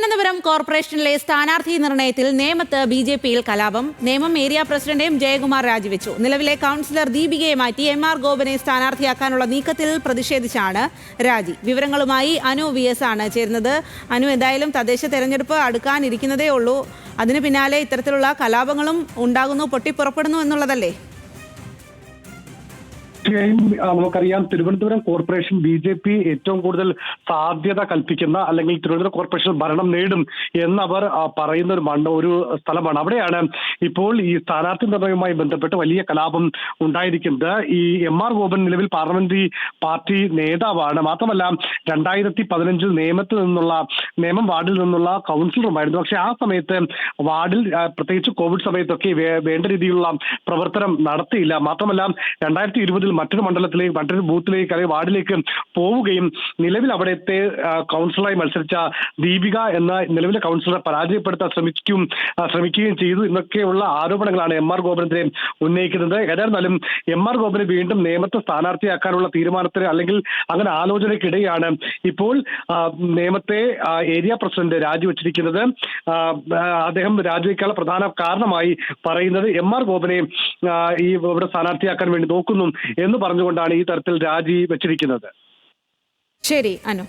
തിരുവനന്തപുരം കോർപ്പറേഷനിലെ സ്ഥാനാർത്ഥി നിർണയത്തിൽ നേമത്ത് ബി ജെ പിയിൽ കലാപം. Nemam area president M Jayakumar രാജിവെച്ചു. നിലവിലെ കൗൺസിലർ ദീപികയെ മാറ്റി എം ആർ ഗോപനെ സ്ഥാനാർത്ഥിയാക്കാനുള്ള നീക്കത്തിൽ പ്രതിഷേധിച്ചാണ് രാജി. വിവരങ്ങളുമായി അനു വി എസ് ആണ് ചേരുന്നത്. അനു എന്തായാലും തദ്ദേശ തെരഞ്ഞെടുപ്പ് അടുക്കാനിരിക്കുന്നതേ ഉള്ളൂ. അതിന് പിന്നാലെ ഇത്തരത്തിലുള്ള കലാപങ്ങളും ഉണ്ടാകുന്നു പൊട്ടിപ്പുറപ്പെടുന്നു എന്നുള്ളതല്ലേ? തീർച്ചയായും നമുക്കറിയാം Thiruvananthapuram corporation B J P ഏറ്റവും കൂടുതൽ സാധ്യത കൽപ്പിക്കുന്ന അല്ലെങ്കിൽ തിരുവനന്തപുരം കോർപ്പറേഷൻ ഭരണം നേടും എന്നവർ പറയുന്ന ഒരു മണ്ണ് ഒരു സ്ഥലമാണ്. അവിടെയാണ് ഇപ്പോൾ ഈ സ്ഥാനാർത്ഥി നിർണയവുമായി ബന്ധപ്പെട്ട് വലിയ കലാപം ഉണ്ടായിരിക്കുന്നത്. ഈ എം ആർ ഗോപൻ നിലവിൽ പാർലമെന്ററി പാർട്ടി നേതാവാണ്. മാത്രമല്ല രണ്ടായിരത്തി പതിനഞ്ചിൽ നിയമത്തിൽ നിന്നുള്ള നേമം വാർഡിൽ നിന്നുള്ള കൗൺസിലറുമായിരുന്നു. പക്ഷെ ആ സമയത്ത് വാർഡിൽ പ്രത്യേകിച്ച് കോവിഡ് സമയത്തൊക്കെ വേണ്ട രീതിയിലുള്ള പ്രവർത്തനം നടത്തിയില്ല. മാത്രമല്ല രണ്ടായിരത്തി ഇരുപതിൽ മറ്റൊരു മണ്ഡലത്തിലേക്ക് മറ്റൊരു ബൂത്തിലേക്ക് അല്ലെങ്കിൽ വാർഡിലേക്ക് പോവുകയും നിലവിൽ അവിടുത്തെ കൗൺസിലറായി മത്സരിച്ച ദീപിക എന്ന നിലവിലെ കൗൺസിലറെ പരാജയപ്പെടുത്താൻ ശ്രമിക്കും ശ്രമിക്കുകയും ചെയ്തു എന്നൊക്കെയുള്ള ആരോപണങ്ങളാണ് എം ആർ ഗോപനെതിരെ ഉന്നയിക്കുന്നത്. ഏതായിരുന്നാലും എം ആർ ഗോപനെ വീണ്ടും നിയമത്തെ സ്ഥാനാർത്ഥിയാക്കാനുള്ള തീരുമാനത്തിന് അല്ലെങ്കിൽ അങ്ങനെ ആലോചനയ്ക്കിടെയാണ് ഇപ്പോൾ ആ, ഏരിയ പ്രസിഡന്റ് രാജിവെച്ചിരിക്കുന്നത് അദ്ദേഹം രാജിവെക്കാനുള്ള പ്രധാന കാരണമായി പറയുന്നത് എം ആർ ഗോപനെ ഈ ഇവിടെ സ്ഥാനാർത്ഥിയാക്കാൻ വേണ്ടി നോക്കുന്നു എന്ന് പറഞ്ഞുകൊണ്ടാണ് ഈ തരത്തിൽ രാജി വെച്ചിരിക്കുന്നത് ശരി അനു.